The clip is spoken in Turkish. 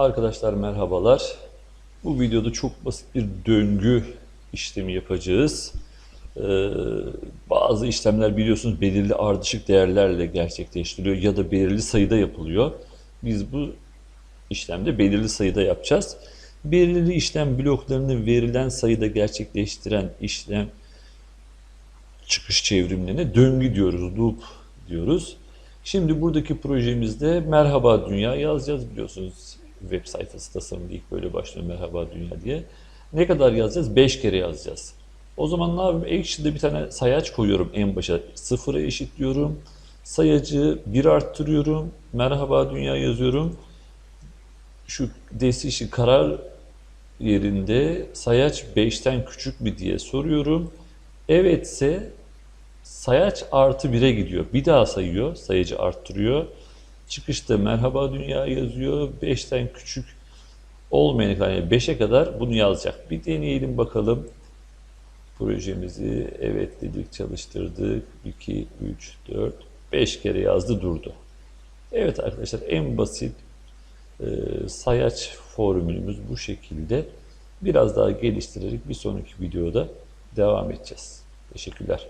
Arkadaşlar merhabalar. Bu videoda çok basit bir döngü işlemi yapacağız. Ee, bazı işlemler biliyorsunuz belirli ardışık değerlerle gerçekleştiriliyor ya da belirli sayıda yapılıyor. Biz bu işlemde belirli sayıda yapacağız. Belirli işlem bloklarını verilen sayıda gerçekleştiren işlem çıkış çevrimlerine döngü diyoruz, loop diyoruz. Şimdi buradaki projemizde Merhaba Dünya yazacağız biliyorsunuz. Web sayfası tasarımında ilk böyle başlıyor Merhaba Dünya diye. Ne kadar yazacağız? 5 kere yazacağız. O zaman ne yapayım? Action'da bir tane sayaç koyuyorum en başa. Sıfıra eşitliyorum. Sayacı 1 arttırıyorum. Merhaba Dünya yazıyorum. Şu decision karar yerinde sayaç 5'ten küçük mü diye soruyorum. Evetse sayaç artı 1'e gidiyor. Bir daha sayıyor. Sayacı arttırıyor. Çıkışta merhaba dünya yazıyor. 5'ten küçük olmayan yani 5'e kadar bunu yazacak. Bir deneyelim bakalım projemizi. Evet dedik çalıştırdık. 2, 3, 4, 5 kere yazdı durdu. Evet arkadaşlar en basit e, sayaç formülümüz bu şekilde. Biraz daha geliştirerek bir sonraki videoda devam edeceğiz. Teşekkürler.